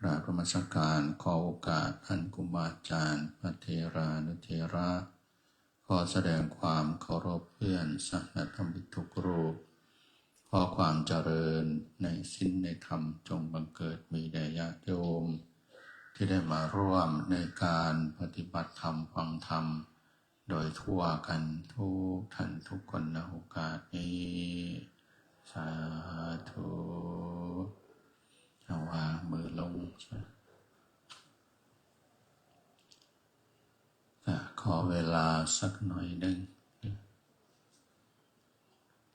กราบประมาสการขอโอกาสท่านกุมาจารย์พระเทรานุเทระ ขอแสดงความเคารพเพื่อนสัตธรรมิทุกรูป ขอความเจริญในสิ้นในธรรมจงบังเกิดมีแด่ญาติโยม ที่ได้มาร่วมในการปฏิบัติธรรมฟังธรรม โดยทั่วกันทุกท่านทุกคนในโอกาสนี้ สาธุ เอาวางมือลงขอเวลาสักหน่อยหนึ่ง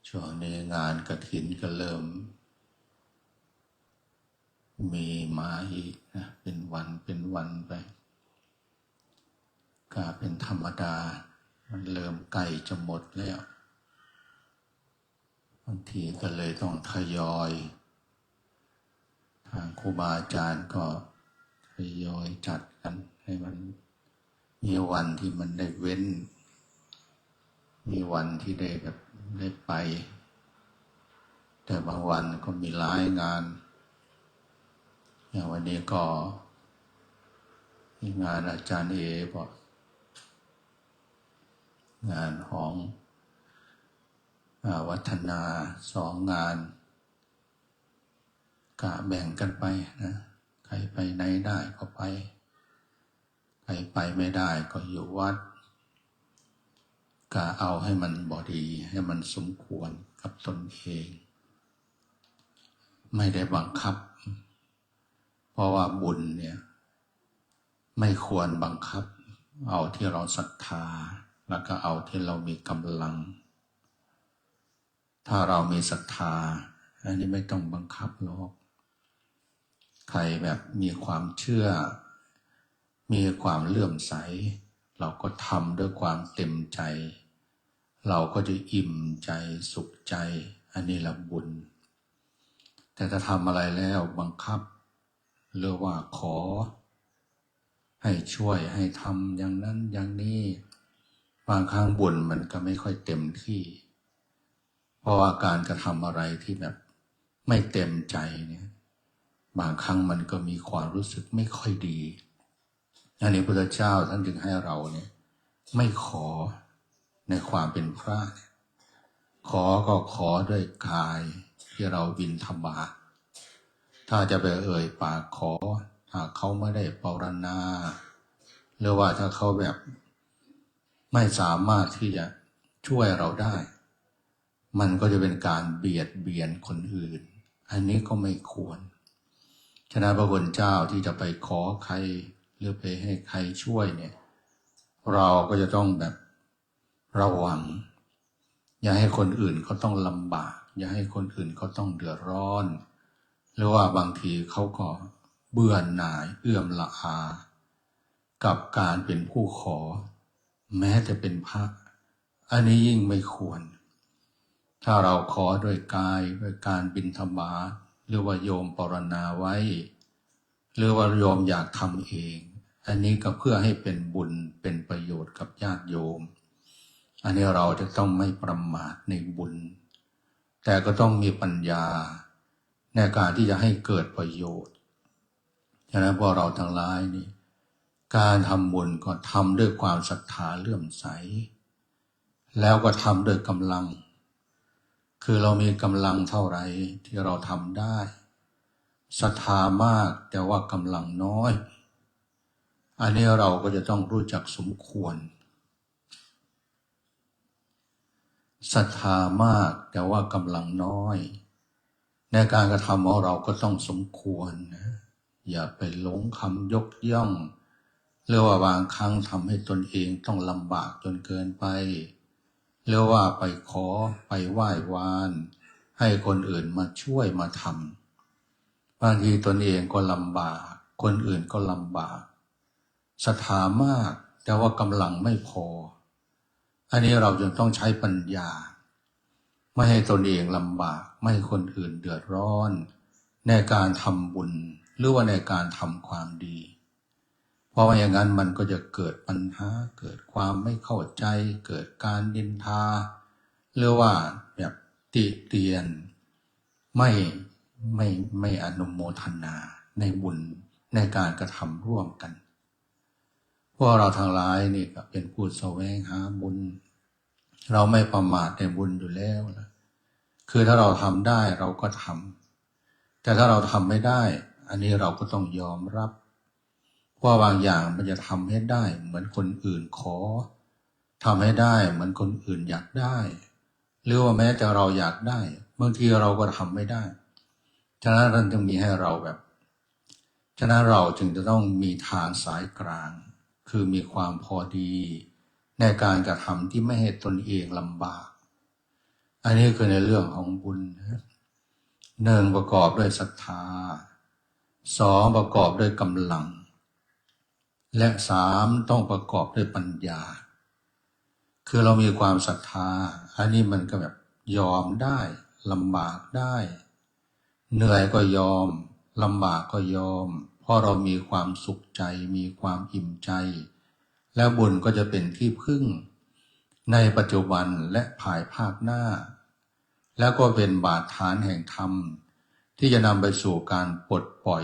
ช่วงนี้งานกระถินก็เริ่ม มีมาอีกนะ เป็นวันเป็นวันไปก็เป็นธรรมดา มันเริ่มใกล้จะหมดแล้วบางทีก็เลยต้องทยอย ครูบาอาจารย์ก็ทยอยจัดกันให้มันมีวันที่มันได้เว้น มีวันที่ได้แบบได้ไป แต่บางวันก็มีหลายงาน อย่างวันนี้ก็มีงานอาจารย์เอบอกงานของอวัฒนาสองงาน กะแบ่งกันไปนะ ใครไปไหนได้ก็ไป ใครไปไม่ได้ก็อยู่วัดกะเอาให้มันบอดีให้มันสมควรกับตนเอง ไม่ได้บังคับ เพราะว่าบุญเนี่ย ไม่ควรบังคับ เอาที่เราศรัทธา แล้วก็เอาที่เรามีกำลัง ถ้าเรามีศรัทธา อันนี้ไม่ต้องบังคับหรอก ใครแบบมีความเชื่อ มีความเลื่อมใส เราก็ทำด้วยความเต็มใจ เราก็จะอิ่มใจสุขใจ อันนี้ละบุญ แต่ถ้าทำอะไรแล้วบังคับหรือว่าขอ ให้ช่วยให้ทำอย่างนั้นอย่างนี้ บางครั้งบุญมันก็ไม่ค่อยเต็มที่ เพราะว่าการกระทำอะไรที่แบบไม่เต็มใจเนี่ย บางครั้งมันก็มีความรู้สึกไม่ค่อยดีอันนี้พระเจ้าท่านจึงให้เราเนี่ย ไม่ขอในความเป็นพระเนี่ยขอก็ขอด้วยกายที่เราบินธบาตถ้าจะไปเอ่ยปากขอ ถ้าเขาไม่ได้ปรณาหรือว่าถ้าเขาแบบไม่สามารถที่จะช่วยเราได้ มันก็จะเป็นการเบียดเบียนคนอื่น อันนี้ก็ไม่ควร ฉะนั้นพระคุณเจ้าที่จะไปขอใครหรือไปให้ใครช่วยเนี่ย เราก็จะต้องแบบระวัง อย่าให้คนอื่นเขาต้องลำบาก อย่าให้คนอื่นเขาต้องเดือดร้อน หรือว่าบางทีเขาก็เบื่อหน่ายเอื้อมละอากับการเป็นผู้ขอ แม้จะเป็นพระอันนี้ยิ่งไม่ควร ถ้าเราขอด้วยกายด้วยการบินธบาต หรือว่าโยมปรณาไว้ หรือว่าโยมอยากทำเอง อันนี้ก็เพื่อให้เป็นบุญเป็นประโยชน์กับญาติโยม อันนี้เราจะต้องไม่ประมาทในบุญ แต่ก็ต้องมีปัญญาในการที่จะให้เกิดประโยชน์ฉะนั้นพวกเราทั้งหลายนี่การทำบุญก็ทำด้วยความศรัทธาเลื่อมใส แล้วก็ทำด้วยกำลัง คือเรามีกำลังเท่าไหร่ที่เราทำได้ศรัทธามากแต่ว่ากำลังน้อย อันนี้เราก็จะต้องรู้จักสมควรศรัทธามากแต่ว่ากำลังน้อย ในการกระทำของเราก็ต้องสมควรนะอย่าไปหลงคำยกย่อง หรือว่าบางครั้งทำให้ตนเองต้องลำบากจนเกินไป หรือว่าไปขอไปไหว้วาน ให้คนอื่นมาช่วยมาทำบางทีตนเองก็ลำบาก คนอื่นก็ลำบากศรัทธามากแต่ว่ากำลังไม่พอ อันนี้เราจึงต้องใช้ปัญญา ไม่ให้ตนเองลำบาก ไม่ให้คนอื่นเดือดร้อน ในการทำบุญหรือว่าในการทำความดี เพราะว่าอย่างนั้นมันก็จะเกิดปัญหาเกิดความไม่เข้าใจ เกิดการดินทาหรือว่าแบบติเตียน ไม่ไม่ไม่อนุโมทนาในบุญในการกระทำร่วมกัน พวกเราทั้งหลายนี่ก็เป็นผู้แสวงหาบุญ เราไม่ประมาทในบุญอยู่แล้วนะคือถ้าเราทำได้เราก็ทำแต่ถ้าเราทำไม่ได้ อันนี้เราก็ต้องยอมรับ เพราบางอย่างมันจะทำให้ได้ เหมือนคนอื่นขอทำให้ได้เหมือนคนอื่นอยากได้ หรือว่าแม้แต่เราอยากได้บางทีเราก็ทำไม่ได้ ฉะนั้นเรานจึงมีให้เราแบบ ฉะนั้นเราจึงจะต้องมีทางสายกลาง คือมีความพอดี ในการกระทำที่ไม่ให้ตนเองลำบาก อันนี้คือในเรื่องของบุญนะหนึ่งประกอบด้วยศรัทธาสองประกอบด้วยกำลัง และสามต้องประกอบด้วยปัญญา คือเรามีความศรัทธา อันนี้มันก็แบบยอมได้ลำบากได้ เหนื่อยก็ยอมลำบากก็ยอม เพราะเรามีความสุขใจ มีความอิ่มใจ แล้วบุญก็จะเป็นที่พึ่ง ในปัจจุบันและภายภาคหน้า แล้วก็เป็นบาดฐานแห่งธรรม ที่จะนำไปสู่การปลดปล่อย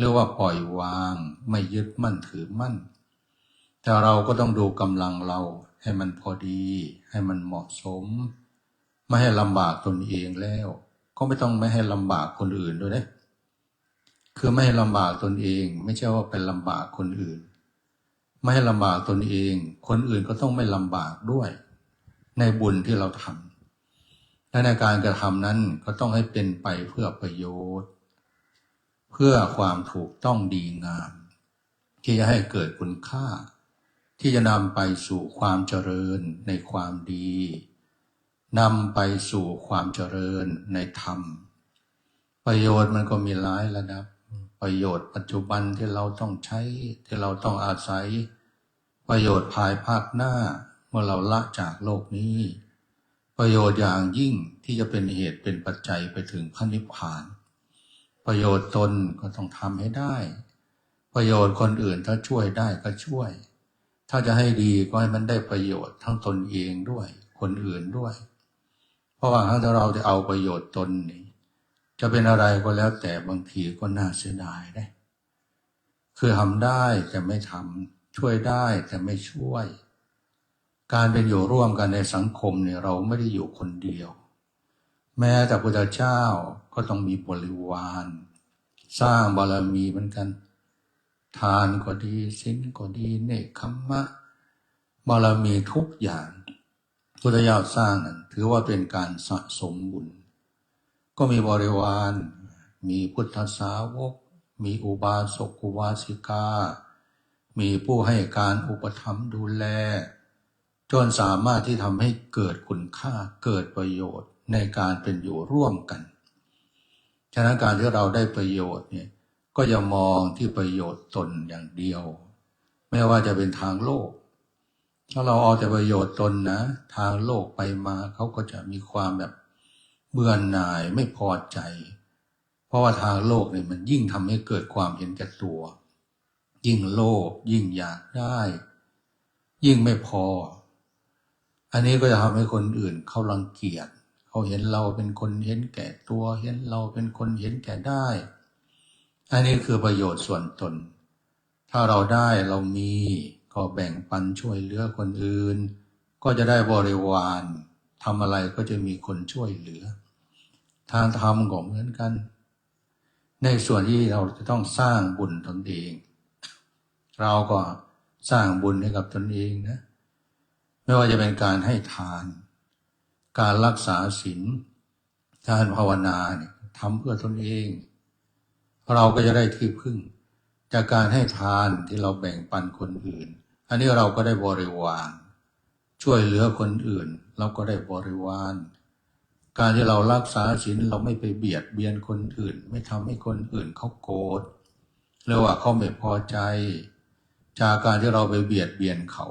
เรียกว่าปล่อยวางไม่ยึดมั่นถือมั่น แต่เราก็ต้องดูกำลังเราให้มันพอดี ให้มันเหมาะสม ไม่ให้ลำบากตนเองแล้ว ก็ไม่ต้องไม่ให้ลำบากคนอื่นด้วยนะคือไม่ให้ลำบากตนเอง ไม่ใช่ว่าเป็นลำบากคนอื่น ไม่ให้ลำบากตนเอง คนอื่นก็ต้องไม่ลำบากด้วย ในบุญที่เราทำและในการกระทำนั้นก็ต้องให้เป็นไปเพื่อประโยชน์ เพื่อความถูกต้องดีงาม ที่จะให้เกิดคุณค่า ที่จะนำไปสู่ความเจริญในความดีนำไปสู่ความเจริญในธรรม ประโยชน์มันก็มีหลายระดับ ประโยชน์ปัจจุบันที่เราต้องใช้ที่เราต้องอาศัย ประโยชน์ภายภาคหน้าเมื่อเราละจากโลกนี้ ประโยชน์อย่างยิ่งที่จะเป็นเหตุเป็นปัจจัยไปถึงพระนิพพาน ประโยชน์ตนก็ต้องทำให้ได้ ประโยชน์คนอื่นถ้าช่วยได้ก็ช่วย ถ้าจะให้ดีก็ให้มันได้ประโยชน์ทั้งตนเองด้วย คนอื่นด้วย เพราะว่าถ้าเราจะเอาประโยชน์ตนนี่จะเป็นอะไรก็แล้วแต่บางทีก็น่าเสียดายได้ คือทำได้แต่ไม่ทำช่วยได้แต่ไม่ช่วย การเป็นอยู่ร่วมกันในสังคมเนี่ยเราไม่ได้อยู่คนเดียว แม้แต่พระเจ้า ก็ต้องมีบริวาร สร้างบารมีเหมือนกัน ทานก็ดีสินก็ดีเนคขมมะ บารมีทุกอย่างพุทธเจ้าสร้างนั้นถือว่าเป็นการสะสมบุญ ก็มีบริวาร มีพุทธสาวก มีอุบาสกอุบาสิกา มีผู้ให้การอุปถัมภ์ดูแล จนสามารถที่ทำให้เกิดคุณค่าเกิดประโยชน์ในการเป็นอยู่ร่วมกัน ฉะนั้นการที่เราได้ประโยชน์เนี่ยก็อย่ามองที่ประโยชน์ตนอย่างเดียว ไม่ว่าจะเป็นทางโลก ถ้าเราเอาแต่ประโยชน์ตนนะ ทางโลกไปมาเขาก็จะมีความแบบเบื่อหน่ายไม่พอใจ เพราะว่าทางโลกเนี่ยมันยิ่งทำให้เกิดความเห็นแก่ตัว ยิ่งโลภยิ่งอยากได้ ยิ่งไม่พอ อันนี้ก็จะทำให้คนอื่นเขารังเกียจ เขาเห็นเราเป็นคนเห็นแก่ตัว เห็นเราเป็นคนเห็นแก่ได้ อันนี้คือประโยชน์ส่วนตน ถ้าเราได้เรามีก็แบ่งปันช่วยเหลือคนอื่น ก็จะได้บริวารทำอะไรก็จะมีคนช่วยเหลือ ทางธรรมก็เหมือนกัน ในส่วนที่เราจะต้องสร้างบุญตนเอง เราก็สร้างบุญให้กับตนเองนะ ไม่ว่าจะเป็นการให้ทาน การรักษาศีลการภาวนาเนี่ยทำเพื่อตนเอง เราก็จะได้ที่พึ่ง จากการให้ทานที่เราแบ่งปันคนอื่น อันนี้เราก็ได้บริวาร ช่วยเหลือคนอื่น เราก็ได้บริวารการที่เรารักษาศีลเราไม่ไปเบียดเบียนคนอื่น ไม่ทำให้คนอื่นเขาโกรธหรือว่าเขาไม่พอใจ จากการที่เราไปเบียดเบียนเขา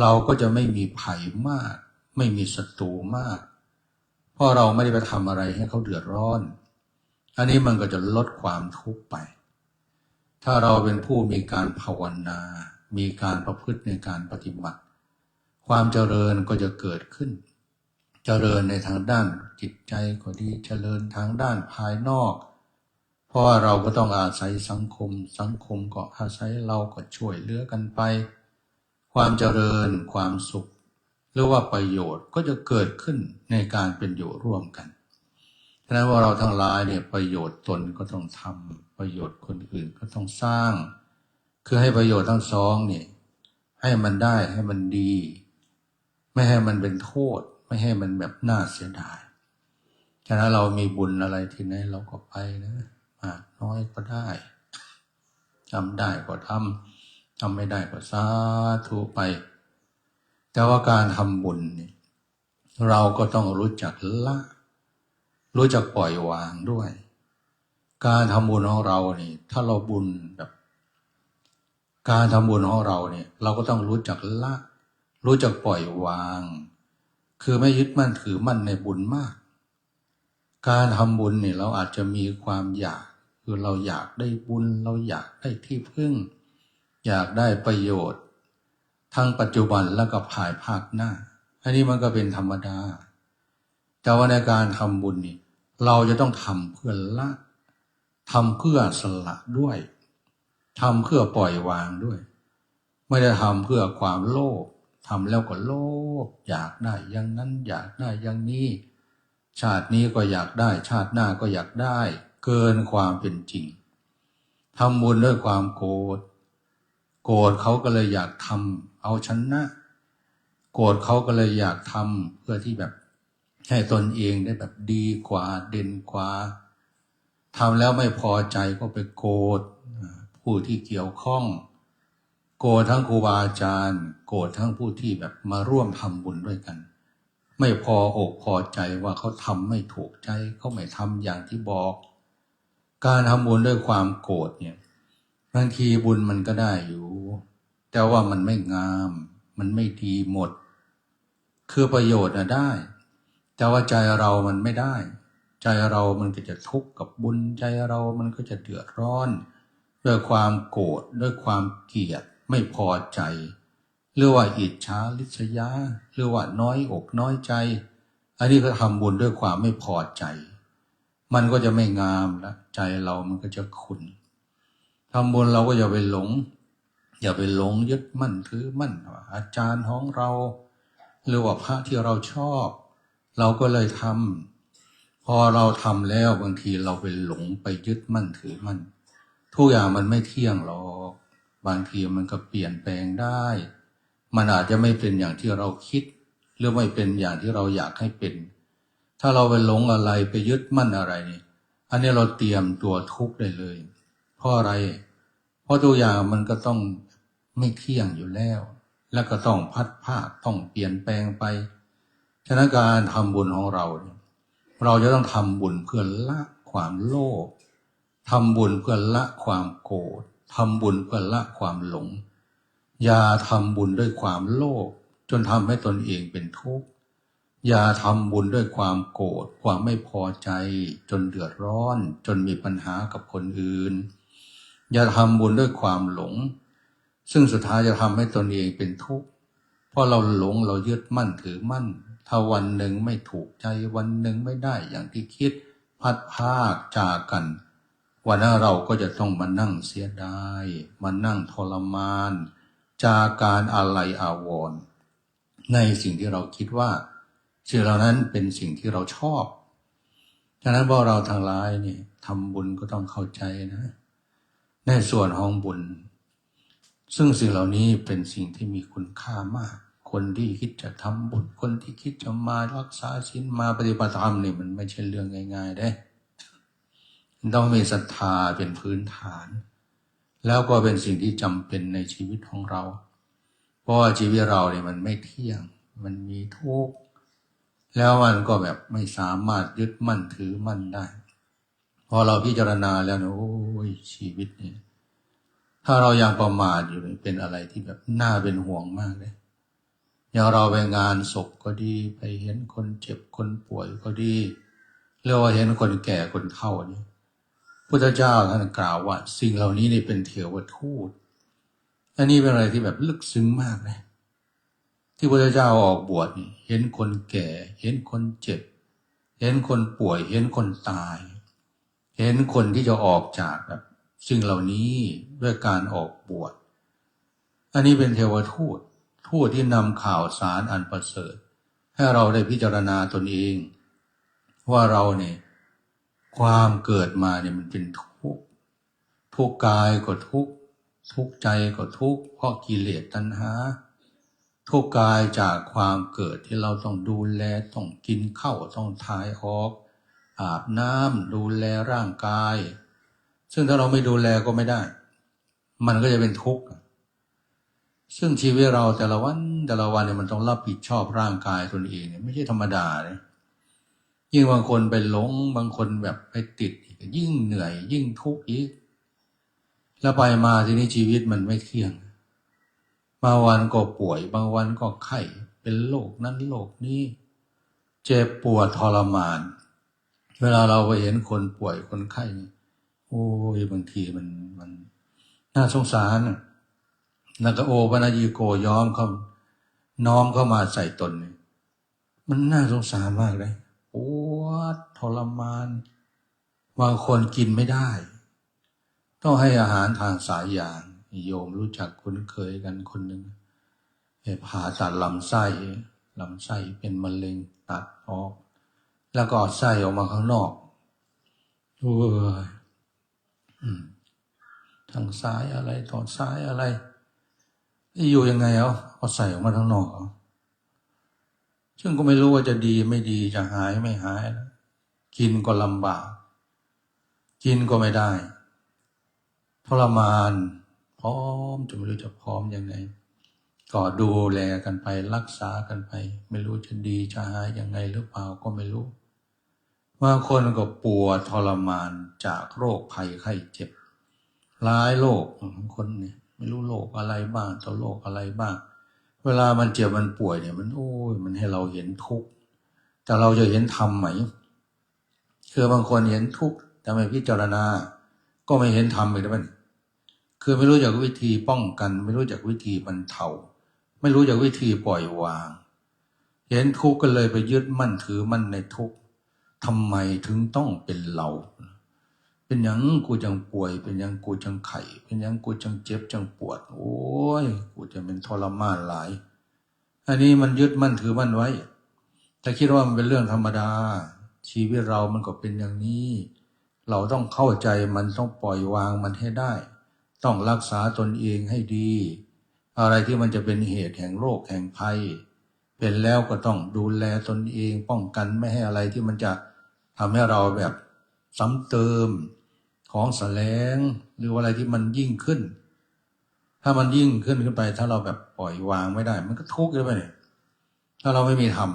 เราก็จะไม่มีภัยมาก ไม่มีศัตรูมาก เพราะเราไม่ได้ไปทำอะไรให้เขาเดือดร้อน อันนี้มันก็จะลดความทุกข์ไป ถ้าเราเป็นผู้มีการภาวนา มีการประพฤติในการปฏิบัติ ความเจริญก็จะเกิดขึ้น เจริญในทางด้านจิตใจก็ดี เจริญทางด้านภายนอก เพราะาเราก็ต้องอาศัยสังคม สังคมก็อาศัยเราก็ช่วยเหลือกันไป ความเจริญความสุข หรือว่าประโยชน์ก็จะเกิดขึ้นในการเป็นอยู่ร่วมกันฉะนั้นว่าเราทั้งหลายเนี่ยประโยชน์ตนก็ต้องทำประโยชน์คนอื่นก็ต้องสร้าง คือให้ประโยชน์ทั้งสองเนี่ยให้มันได้ให้มันดี ไม่ให้มันเป็นโทษ ไม่ให้มันแบบน่าเสียดายฉะนั้นเรามีบุญอะไรที่ไหนเราก็ไปนะมากน้อยก็ได้ทำได้ก็ทำทำไม่ได้ก็สาธุไป แต่ว่าการทำบุญเนี่ยเราก็ต้องรู้จักละ รู้จักปล่อยวางด้วย การทำบุญของเราเนี่ถ้าเราบุญแบบการทำบุญของเราเนี่ย เราก็ต้องรู้จักละ รู้จักปล่อยวาง คือไม่ยึดมั่นถือมั่นในบุญมาก การทำบุญเนี่ยเราอาจจะมีความอยาก คือเราอยากได้บุญ เราอยากได้ที่พึ่ง อยากได้ประโยชน์ ทั้งปัจจุบันแล้วก็ภายภาคหน้า อันนี้มันก็เป็นธรรมดา แต่ว่าในการทำบุญนี่เราจะต้องทำเพื่อละทำเพื่อสละด้วยทำเพื่อปล่อยวางด้วย ไม่ได้ทำเพื่อความโลภทำแล้วก็โลภอยากได้อย่างนั้นอยากได้อย่างนี้ ชาตินี้ก็อยากได้ ชาติหน้าก็อยากได้ เกินความเป็นจริงทำบุญด้วยความโกรธ โกรธเขาก็เลยอยากทำเอาชนะ โกรธเขาก็เลยอยากทำเพื่อที่แบบให้ตนเองได้แบบดีกว่าเด่นกว่าทำแล้วไม่พอใจก็ไปโกรธผู้ที่เกี่ยวข้อง โกรธทั้งครูบาอาจารย์ โกรธทั้งผู้ที่แบบมาร่วมทำบุญด้วยกัน ไม่พออกพอใจว่าเขาทำไม่ถูกใจเขาไม่ทำอย่างที่บอก การทำบุญด้วยความโกรธเนี่ย บางทีบุญมันก็ได้อยู่ แต่ว่ามันไม่งาม มันไม่ดีหมด คือประโยชน์อะได้ แต่ว่าใจเรามันไม่ได้ ใจเรามันก็จะทุกข์กับบุญ ใจเรามันก็จะเดือดร้อน ด้วยความโกรธด้วยความเกลียดไม่พอใจ หรือว่าอิจฉาลิษยาหรือว่าน้อยอกน้อยใจ อันนี้ก็ทำบุญด้วยความไม่พอใจ มันก็จะไม่งามแล้วใจเรามันก็จะขุน ทำบุญเราก็อย่าไปหลง อย่าไปหลงยึดมั่นถือมั่นว่าอาจารย์ของเรา หรือว่าพระที่เราชอบ เราก็เลยทำพอเราทำแล้วบางทีเราไปหลงไปยึดมั่นถือมั่นทุกอย่างมันไม่เที่ยงหรอก บางทีมันก็เปลี่ยนแปลงได้ มันอาจจะไม่เป็นอย่างที่เราคิด หรือไม่เป็นอย่างที่เราอยากให้เป็น ถ้าเราไปหลงอะไรไปยึดมั่นอะไรนี่อันนี้เราเตรียมตัวทุกข์ได้เลย เพราะอะไร เพราะตัวอย่างมันก็ต้องไม่เที่ยงอยู่แล้ว แล้วก็ต้องพัดภาคต้องเปลี่ยนแปลงไปฉะนั้นการทำบุญของเราเนี่ยเราจะต้องทำบุญเพื่อละความโลภทำบุญเพื่อละความโกรธทำบุญเพื่อละความหลง อย่าทำบุญด้วยความโลภจนทำให้ตนเองเป็นทุกข์อย่าทำบุญด้วยความโกรธความไม่พอใจ จนเดือดร้อน จนมีปัญหากับคนอื่น อย่าทำบุญด้วยความหลง ซึ่งสุดท้ายจะทำให้ตนเองเป็นทุกข์เพราะเราหลงเรายึดมั่นถือมั่น ถ้าวันหนึ่งไม่ถูกใจวันหนึ่งไม่ได้อย่างที่คิดพัดภาคจากกัน วันนั้นเราก็จะต้องมานั่งเสียดายมานั่งทรมาน จากการอะไรอาวรณ์ในสิ่งที่เราคิดว่าสิ่งเหล่านั้นเป็นสิ่งที่เราชอบ ฉะนั้นพวกเราทางหลายนี่ทำบุญก็ต้องเข้าใจนะ ในส่วนของบุญ ซึ่งสิ่งเหล่านี้เป็นสิ่งที่มีคุณค่ามาก คนที่คิดจะทำบุญ คนที่คิดจะมารักษาศีลมาปฏิบัติธรรมนี่มันไม่ใช่เรื่องง่าย ๆ ได้ต้องมีศรัทธาเป็นพื้นฐาน แล้วก็เป็นสิ่งที่จำเป็นในชีวิตของเรา เพราะว่าชีวิตเราเนี่ยมันไม่เที่ยง มันมีทุกข์แล้วมันก็แบบไม่สามารถยึดมั่นถือมั่นได้ อเราพิจารณาแล้วนะโอ้ยชีวิตเนี่ยถ้าเรายังประมาทอยู่เนี่ยเป็นอะไรที่แบบน่าเป็นห่วงมากเลยอย่างเราไปงานศพก็ดีไปเห็นคนเจ็บคนป่วยก็ดีหรือว่าเห็นคนแก่คนเฒ่านี่พุทธเจ้าท่านกล่าวว่า สิ่งเหล่านี้นี่เป็นเทวทูตอันนี้เป็นอะไรที่แบบลึกซึ้งมากเลยที่พระเจ้าออกบวชเห็นคนแก่ เห็นคนเจ็บ เห็นคนป่วย เห็นคนตาย เห็นคนที่จะออกจากแบบสิ่งเหล่านี้ด้วยการออกบวช อันนี้เป็นเทวทูตทูตที่นำข่าวสารอันประเสริฐ ให้เราได้พิจารณาตนเอง ว่าเราเนี่ยความเกิดมาเนี่ยมันเป็นทุกข์ทุกกายก็ทุกข์ทุกใจก็ทุกข์เพราะกิเลสตัณหา ทุกข์กายจากความเกิดที่เราต้องดูแลต้องกินข้าวต้องทายออก อาบน้ำดูแลร่างกาย ซึ่งถ้าเราไม่ดูแลก็ไม่ได้ มันก็จะเป็นทุกข์ซึ่งชีวิตเราแต่ละวันแต่ละวันเนี่ยมันต้องรับผิดชอบร่างกายตนเองเนี่ยไม่ใช่ธรรมดาเลยยิ่งบางคนไปหลงบางคนแบบไปติดยิ่งเหนื่อย ยิ่งทุกข์อีกแล้วไปมาทีนี้ชีวิตมันไม่เที่ยงบางวันก็ป่วย บางวันก็ไข้เป็นโรคนั้นโรคนี้ เจ็บปวดทรมาน เวลาเราไปเห็นคนป่วยคนไข้โอ้ยบางทีมันมัน น่าสงสารน่ะแล้วก็โอปนายีโกย้อมเขาน้อมเข้ามาใส่ตนเนี่ยมันน่าสงสารมากเลยปวดทรมานบางคนกินไม่ได้ ต้องให้อาหารทางสายยางโยมรู้จักคุ้นเคยกันคนหนึ่งไปผ่าตัดลำไส้ลำไส้เป็นมะเร็งตัดออก แล้วก็อไส้ออกมาข้างนอกโอ้ยอืมทางซ้ายอะไรตอซ้ายอะไร อยู่ยังไงเอาเอาใส่ออกมาข้างนอกเอาซึ่งก็ไม่รู้ว่าจะดีไม่ดีจะหายไม่หาย กินก็ลำบาก กินก็ไม่ได้ทรมาน พร้อมจะไม่รู้จะพร้อมยังไงก็ดูแลกันไปรักษากันไป ไม่รู้จะดีจะหายยังไงหรือเปล่าก็ไม่รู้ บางคนก็ปวดทรมานจากโรคภัยไข้เจ็บหลายโรคบางคนเนี่ยไม่รู้โรคอะไรบ้างต่อโรคอะไรบ้าง เวลามันเจ็บมันป่วยเนี่ยมันโอ้ยมันให้เราเห็นทุกข์แต่เราจะเห็นธรรมไหม คือบางคนเห็นทุกข์แต่ไม่พิจารณา ก็ไม่เห็นธรรมอีกแล้วมันคือไม่รู้จักวิธีป้องกัน ไม่รู้จักวิธีบรรเทาไม่รู้จักวิธีปล่อยวาง เห็นทุกข์ก็เลยไปยึดมั่นถือมั่นในทุกข์ ทำไมถึงต้องเป็นเรา เป็นย่างกูจังป่วย เป็นย่างกูจังไข่ เป็นย่างกูจังเจ็บจังปวด โอ้ย กูจะเป็นทรมานหลาย อันนี้มันยึดมั่นถือมั่นไว้แต่คิดว่ามันเป็นเรื่องธรรมดา ชีวิตเรามันก็เป็นอย่างนี้ เราต้องเข้าใจมันต้องปล่อยวางมันให้ได้ ต้องรักษาตนเองให้ดี อะไรที่มันจะเป็นเหตุแห่งโรคแห่งภัย เป็นแล้วก็ต้องดูแลตนเอง ป้องกันไม่ให้อะไรที่มันจะ ทำให้เราแบบซ้ำเติมของแสลงหรือว่าอะไรที่มันยิ่งขึ้น ถ้ามันยิ่งขึ้นขึ้นไป ถ้าเราแบบปล่อยวางไม่ได้ มันก็ทุกข์เลยไปเนี่ยถ้าเราไม่มีธรรม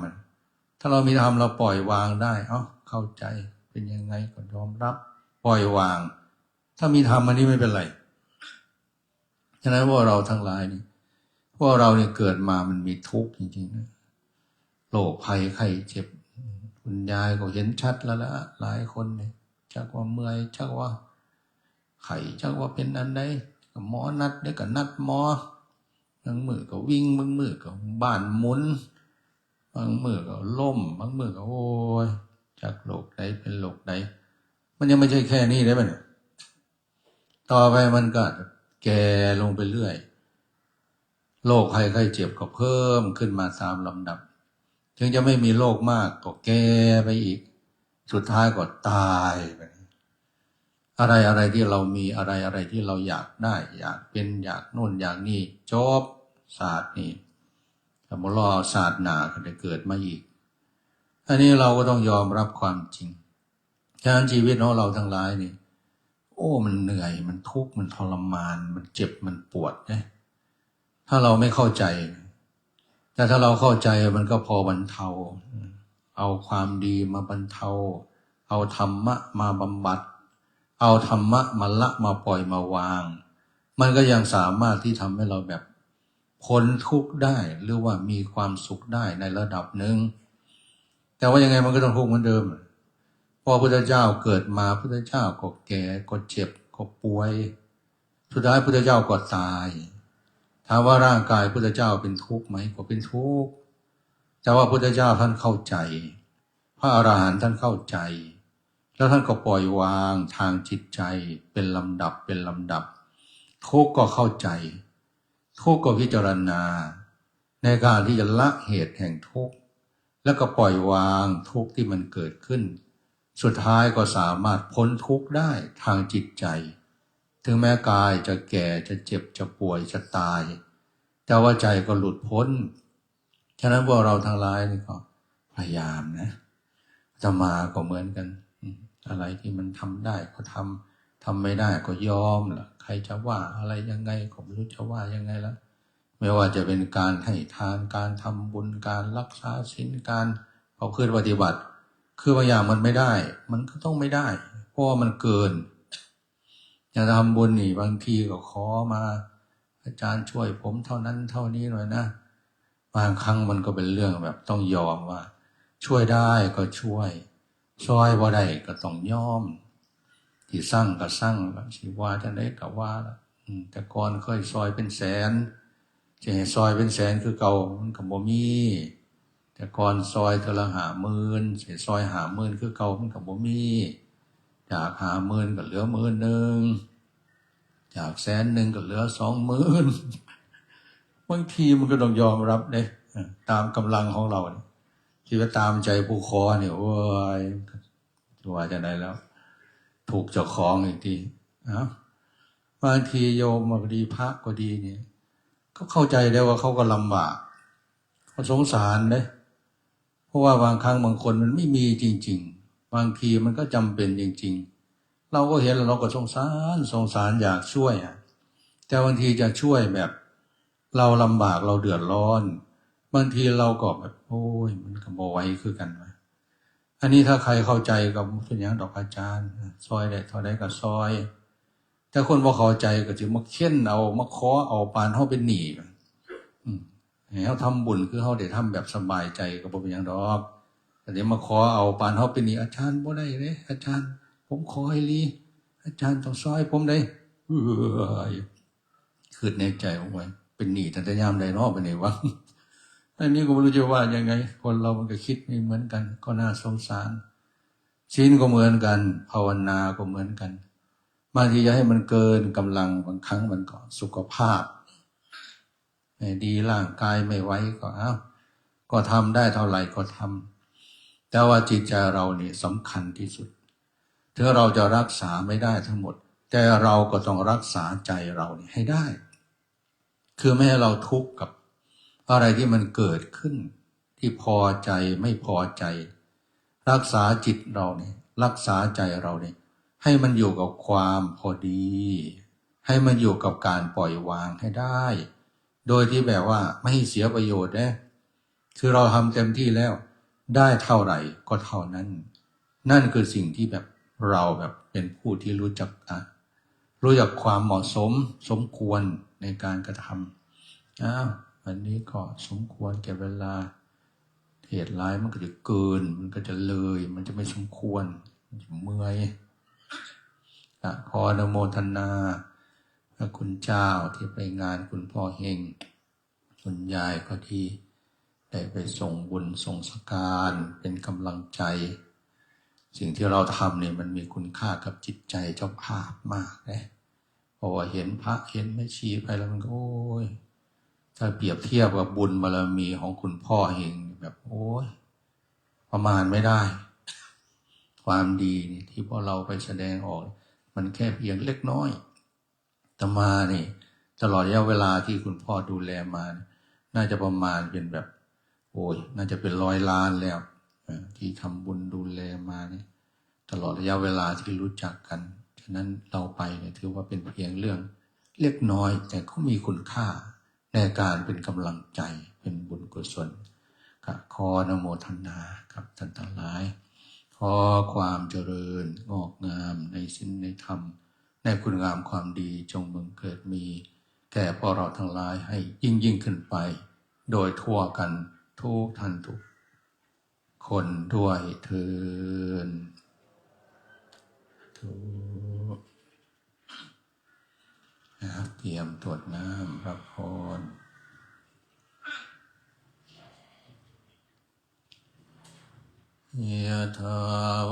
ถ้าเรามีธรรมเราปล่อยวางได้เอ้าเข้าใจเป็นยังไงก็ยอมรับ ปล่อยวาง ถ้ามีธรรมอันนี้ไม่เป็นไรฉะนั้นพวกเราทั้งหลายนี่พวกเราเนี่ยเกิดมามันมีทุกข์จริงๆนะโรคภัยไข้เจ็บ คุณยายก็เห็นชัดแล้วละหลายคนเนี่ยชักว่าเมื่อยชักว่า ไข้ชักว่าเป็นอันใดก็หมอนัดเดี๋ยวก็นัดหมอบางมือก็วิ่งบางมือก็บ้านหมุนบางมือก็ล่มบางมือก็โอ้ยจากโรคใดเป็นโรคใดมันยังไม่ใช่แค่นี้ได้ไหมต่อไปมันก็แก่ลงไปเรื่อยโรคภัยไข้เจ็บก็เพิ่มขึ้นมาตามลำดับ ถึงจะไม่มีโรคมากก็แก่ไปอีก สุดท้ายก็ตายไปอะไรอะไรที่เรามีอะไรอะไรที่เราอยากได้ อยากเป็นอยากโน่นอยากนี่จบศาสตร์นี่แต่มรอศาสตร์หนาก็จะเกิดมาอีกอันนี้เราก็ต้องยอมรับความจริงฉะนั้นชีวิตของเราทั้งหลายนี่ โอ้ มันเหนื่อยมันทุกข์มันทรมาน มันเจ็บมันปวดนะถ้าเราไม่เข้าใจ แต่ถ้าเราเข้าใจมันก็พอบรรเทา เอาความดีมาบรรเทา เอาธรรมะมาบำบัด เอาธรรมะมาละมาปล่อยมาวาง มันก็ยังสามารถที่ทำให้เราแบบพ้นทุกข์ได้หรือว่ามีความสุขได้ในระดับหนึ่งแต่ว่ายังไงมันก็ต้องทุกข์เหมือนเดิมพอพระพุทธเจ้าเกิดมาพระพุทธเจ้าก็แก่ก็เจ็บก็ป่วย สุดท้ายพระพุทธเจ้าก็ตาย ถามว่าร่างกายพระพุทธเจ้าเป็นทุกข์ไหมก็เป็นทุกข์แต่ว่าพระพุทธเจ้าท่านเข้าใจ พระอรหันต์ท่านเข้าใจ แล้วท่านก็ปล่อยวางทางจิตใจเป็นลำดับเป็นลำดับ ทุกข์ก็เข้าใจ ทุกข์ก็พิจารณา ในการที่จะละเหตุแห่งทุกข์แล้วก็ปล่อยวางทุกข์ที่มันเกิดขึ้น สุดท้ายก็สามารถพ้นทุกข์ได้ทางจิตใจ ถึงแม้กายจะแก่จะเจ็บจะป่วยจะตาย แต่ว่าใจก็หลุดพ้น ฉะนั้นพวกเราทั้งหลายนี่ก็พยายามนะจะมาก็เหมือนกัน อะไรที่มันทำได้ก็ทำทำไม่ได้ก็ยอมล่ะ ใครจะว่าอะไรยังไงก็ไม่รู้จะว่ายังไงละไม่ว่าจะเป็นการให้ทานการทำบุญการรักษาศีลการเอาคืนปฏิบัติ คือบางอย่างมันไม่ได้ มันก็ต้องไม่ได้ เพราะว่ามันเกิน จะทำบุญนี่บางทีก็ขอมา อาจารย์ช่วยผมเท่านั้นเท่านี้หน่อยนะบางครั้งมันก็เป็นเรื่องแบบต้องยอมว่า ช่วยได้ก็ช่วย ช่วยว่าได้ก็ต้องยอมที่สร้างก็สร้างแล้วสิว่าจะได้ก็ว่าแต่ก่อนเคยซอยเป็นแสนจะให้ซอยเป็นแสนคือเก่ามันก็บ่มีแต่ก่อนซอยเทละหาหมื่นเสียซอยหาหมื่นคือเก่ามันก็บ่มี จากหาหมื่นก็เหลือหมื่นหนึ่งจากแสนหนึ่งก็เหลือสองหมื่นบางทีมันก็ต้องยอมรับเนี่ยตามกำลังของเราเนี่ยที่ว่าตามใจผู้คอเนี่ยโอ้ยว่าจะได้แล้ว ถูกเจ้าของอีกทีเอ้าบางทีโยมก็ดีพระก็ดีเนี่ยก็เข้าใจได้ว่าเขาก็ลำบากเขาสงสารเลยเพราะว่าบางครั้งบางคนมันไม่มีจริง ๆ บางทีมันก็จำเป็นจริง ๆ เราก็เห็นแล้วเราก็สงสารสงสารอยากช่วยอะแต่บางทีจะช่วยแบบ เราลำบากเราเดือดร้อน บางทีเราก็แบบโอ้ยมันก็บไหวคือกันวะอันนี้ถ้าใครเข้าใจกับเป็นอย่าดอกอาจารย์ซอยได้เท่าใดก็ซอยแต่คนบ่เข้าใจก็จะมาเค้นเอามาขอเอาปานเฮาเป็นหนี้อืมให้เฮาทำบุญคือเฮาได้ทำแบบสบายใจก็บ่เป็นหยังดอก เดี๋ยวมาขอเอาปานเฮาเป็นหนี้อาจารย์บ่ได้เด้อาจารย์ ผมขอให้ลีอาจารย์ต้องซอยผมได้เอ้ยคือในใจของมันเป็นหนี้ตั้งแต่ยามใดเนาะเป็นวะอันนี้ก็ไม่รู้จะว่ายังไง คนเรามันก็คิดไม่เหมือนกัน ก็น่าสงสารศีลก็เหมือนกัน ภาวนาก็เหมือนกันบางทีจะให้มันเกินกำลังบางครั้งมันก็สุขภาพดีร่างกายไม่ไหวก็เอ้าก็ทำได้เท่าไหร่ก็ทำ แต่ว่าจิตใจเรานี่สำคัญที่สุดถึงเราจะรักษาไม่ได้ทั้งหมด แต่เราก็ต้องรักษาใจเรานี่ให้ได้ คือไม่ให้เราทุกข์กับอะไรที่มันเกิดขึ้น ที่พอใจไม่พอใจ รักษาจิตเราเนี่ยรักษาใจเราเนี่ยให้มันอยู่กับความพอดี ให้มันอยู่กับการปล่อยวางให้ได้ โดยที่แบบว่าไม่ให้เสียประโยชน์นะคือเราทำเต็มที่แล้ว ได้เท่าไหร่ก็เท่านั้น นั่นคือสิ่งที่แบบเราแบบเป็นผู้ที่รู้จักอะรู้จักความเหมาะสมสมควรในการกระทำอ้าววันนี้ก็สมควรแก่เวลาเหตุร้ายมันก็จะเกิน มันก็จะเลย มันจะไม่สมควรมันจะเมื่อยอะขออนโมทนาพระคุณเจ้าที่ไปงานคุณพ่อเฮงคุณยายก็ที่ ได้ไปส่งบุญส่งสการเป็นกำลังใจ สิ่งที่เราทำเนี่ยมันมีคุณค่ากับจิตใจเจ้าภาพมากนะเพราะว่าเห็นพระเห็นแม่ชีไปแล้วมันก็โอ้ยถ้าเปรียบเทียบกับบุญบารมีของคุณพ่อเองแบบโอ้ยประมาณไม่ได้ ความดีนี่ที่พวกเราไปแสดงออก มันแค่เพียงเล็กน้อยแต่มานี่ตลอดระยะเวลาที่คุณพ่อดูแลมา น่าจะประมาณเป็นแบบ อ้ยน่าจะเป็นร้อยล้านแล้วที่ทำบุญดูแลมาเนี่ยตลอดระยะเวลาที่รู้จักกัน ฉะนั้นเราไปเนี่ยถือว่าเป็นเพียงเรื่องเล็กน้อยแต่ก็มีคุณค่าในการเป็นกำลังใจเป็นบุญกุศลก็ขอนโมทนากับท่านทั้งหลาย ขอความเจริญงอกงามในสิ้นในธรรม ในคุณงามความดีจงบังเกิดมี แก่พวกเราทั้งหลายให้ยิ่งยิ่งขึ้นไป โดยทั่วกัน ทุกท่านทุก คนด้วยเทินทุนะครับเตรียมตรวจน้ำพระพรยะทาว